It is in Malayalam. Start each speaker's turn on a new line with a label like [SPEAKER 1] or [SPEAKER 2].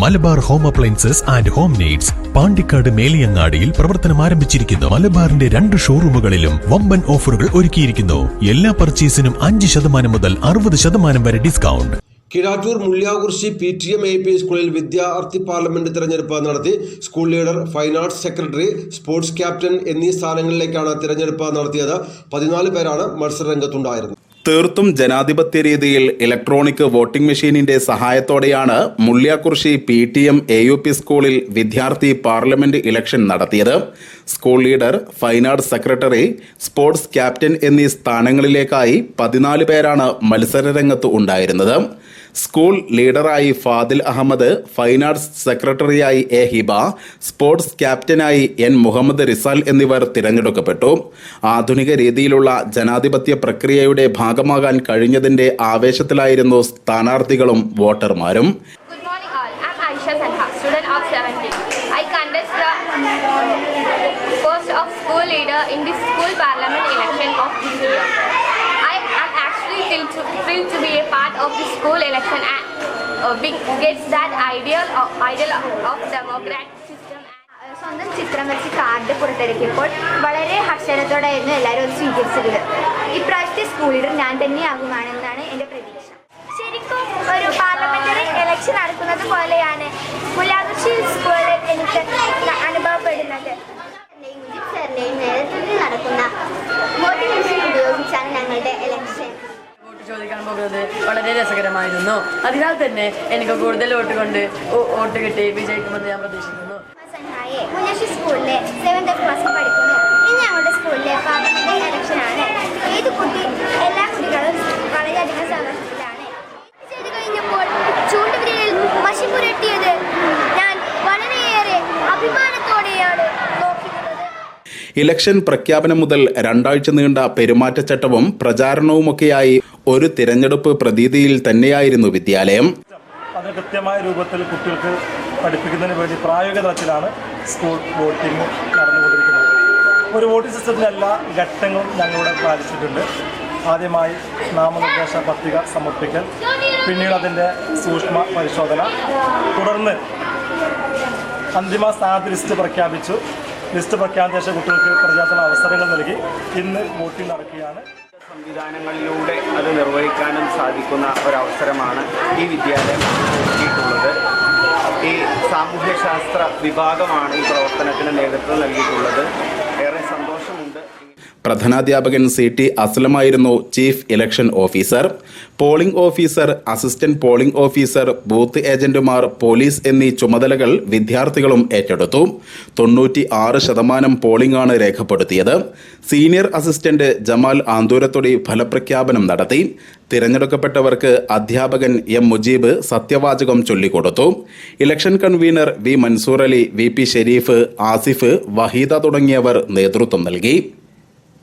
[SPEAKER 1] Malabar home appliances and home needs Pandikkad മേലിയങ്ങാടിയിൽ പ്രവർത്തനം ആരംഭിച്ചിരിക്കുന്നു. മലബാറിന്റെ രണ്ട് ഷോറൂമുകളിലും വമ്പൻ ഓഫറുകൾ ഒരുക്കിയിരിക്കുന്നു. എല്ലാ പർച്ചേസിനും അഞ്ച് ശതമാനം മുതൽ അറുപത് ശതമാനം വരെ discount.
[SPEAKER 2] Kizhattur Mulliyakurissi P T M A P സ്കൂളിൽ വിദ്യാർത്ഥി പാർലമെന്റ് തിരഞ്ഞെടുപ്പ് നടത്തി. School leader fine arts secretary sports captain എന്നീ സ്ഥാനങ്ങളിലേക്കാണ് തിരഞ്ഞെടുപ്പ് നടത്തിയത്. പതിനാല് പേരാണ് മത്സരരംഗത്തുണ്ടായിരുന്നത്.
[SPEAKER 3] തീർത്തും ജനാധിപത്യ രീതിയിൽ ഇലക്ട്രോണിക് വോട്ടിംഗ് മെഷീനിന്റെ സഹായത്തോടെയാണ് Mulliyakkurissi P T M A U P സ്കൂളിൽ വിദ്യാർത്ഥി പാർലമെന്റ് ഇലക്ഷൻ നടത്തിയത്. School leader fine arts secretary sports captain എന്നീ സ്ഥാനങ്ങളിലേക്കായി പതിനാല് പേരാണ് മത്സരരംഗത്ത് ഉണ്ടായിരുന്നത്. സ്കൂൾ ലീഡറായി ഫാദിൽ അഹമ്മദ് ഫൈൻ ആർട്സ് സെക്രട്ടറിയായി എ ഹിബ സ്പോർട്സ് ക്യാപ്റ്റനായി എൻ മുഹമ്മദ് റിസാൽ എന്നിവർ തിരഞ്ഞെടുക്കപ്പെട്ടു. ആധുനിക രീതിയിലുള്ള ജനാധിപത്യ പ്രക്രിയയുടെ ഭാഗമാകാൻ കഴിഞ്ഞതിന്റെ ആവേശത്തിലായിരുന്നു സ്ഥാനാർത്ഥികളും വോട്ടർമാരും.
[SPEAKER 4] To be a part of the school election and uh, gets that ideal of, ideal of democratic system.
[SPEAKER 5] സ്വന്തം ചിത്രം വെച്ച് കാർഡ് പുറത്തിറക്കിയപ്പോൾ വളരെ ഹർഷനത്തോടെയായിരുന്നു എല്ലാവരും അത് സ്വീകരിച്ചത്. ഇപ്രാവശ്യത്തെ സ്കൂൾ ലീഡർ ഞാൻ തന്നെയാകുമാണെന്നാണ് എന്റെ പ്രതീക്ഷ. ശരിക്കും ഒരു പാർലമെന്ററി ഇലക്ഷൻ നടക്കുന്നത് പോലെയാണ് മുലാകുഷി സ്കൂളിൽ എനിക്ക് അനുഭവപ്പെടുന്നത്. സാറിന്റെയും നേതൃത്വത്തിൽ നടക്കുന്ന വോട്ടിംഗ് മെഷീൻ ഉപയോഗിച്ചാണ് ഞങ്ങളുടെ ഇലക്ഷൻ
[SPEAKER 6] വോട്ട് പോകുന്നത് വളരെ രസകരമായിരുന്നു. അതിനാൽ തന്നെ എനിക്ക് കൂടുതൽ വോട്ട് കൊണ്ട് വോട്ട് കിട്ടി. വിജയിക്കുമെന്ന് ഞാൻ പ്രതീക്ഷിക്കുന്നു.
[SPEAKER 5] സ്കൂളിലെ
[SPEAKER 3] ഇലക്ഷൻ പ്രഖ്യാപനം മുതൽ രണ്ടാഴ്ച നീണ്ട പെരുമാറ്റച്ചട്ടവും പ്രചാരണവുമൊക്കെയായി ഒരു തിരഞ്ഞെടുപ്പ് പ്രതീതിയിൽ തന്നെയായിരുന്നു വിദ്യാലയം.
[SPEAKER 7] അത് കൃത്യമായ രൂപത്തിൽ കുട്ടികൾക്ക് പഠിപ്പിക്കുന്നതിന് വേണ്ടി പ്രായോഗിക തലത്തിലാണ് സ്കൂൾ വോട്ടിംഗ് നടന്നുകൊണ്ടിരിക്കുന്നത്. ഒരു വോട്ടിംഗ് സിസ്റ്റത്തിന്റെ എല്ലാ ഘട്ടങ്ങളും ഞങ്ങളിവിടെ പാലിച്ചിട്ടുണ്ട്. ആദ്യമായി നാമനിർദ്ദേശ പത്രിക സമർപ്പിക്കൽ പിന്നീട് അതിന്റെ സൂക്ഷ്മ പരിശോധന. തുടർന്ന് അന്തിമ സ്ഥാനാർത്ഥി ലിസ്റ്റ് പ്രഖ്യാപിച്ചു. ലിസ്റ്റ് പ്രഖ്യാപിച്ച കുട്ടികൾക്ക് പ്രചാരണ അവസരങ്ങൾ നൽകി. ഇന്ന് വോട്ടിംഗ് നടക്കുകയാണ്.
[SPEAKER 8] സംവിധാനങ്ങളിലൂടെ അത് നിർവഹിക്കാനും സാധിക്കുന്ന ഒരവസരമാണ് ഈ വിദ്യാലയം നൽകിയിട്ടുള്ളത്. ഈ സാമൂഹ്യശാസ്ത്ര വിഭാഗമാണ് ഈ പ്രവർത്തനത്തിന് നേതൃത്വം നൽകിയിട്ടുള്ളത്.
[SPEAKER 3] പ്രധാനാധ്യാപകൻ C T അസ്ലമായിരുന്നു chief election officer polling officer assistant polling officer booth ഏജന്റുമാർ പോലീസ് എന്നീ ചുമതലകൾ വിദ്യാർത്ഥികളും ഏറ്റെടുത്തു. തൊണ്ണൂറ്റി ആറ് ശതമാനം പോളിംഗ് ആണ് രേഖപ്പെടുത്തിയത്. സീനിയർ അസിസ്റ്റന്റ് ജമാൽ ആന്തൂരത്തൊടി ഫലപ്രഖ്യാപനം നടത്തി. തിരഞ്ഞെടുക്കപ്പെട്ടവർക്ക് അധ്യാപകൻ എം മുജീബ് സത്യവാചകം ചൊല്ലിക്കൊടുത്തു. Election convener V Mansoor Ali V P Shareef Asif Waheeda തുടങ്ങിയവർ നേതൃത്വം നൽകി.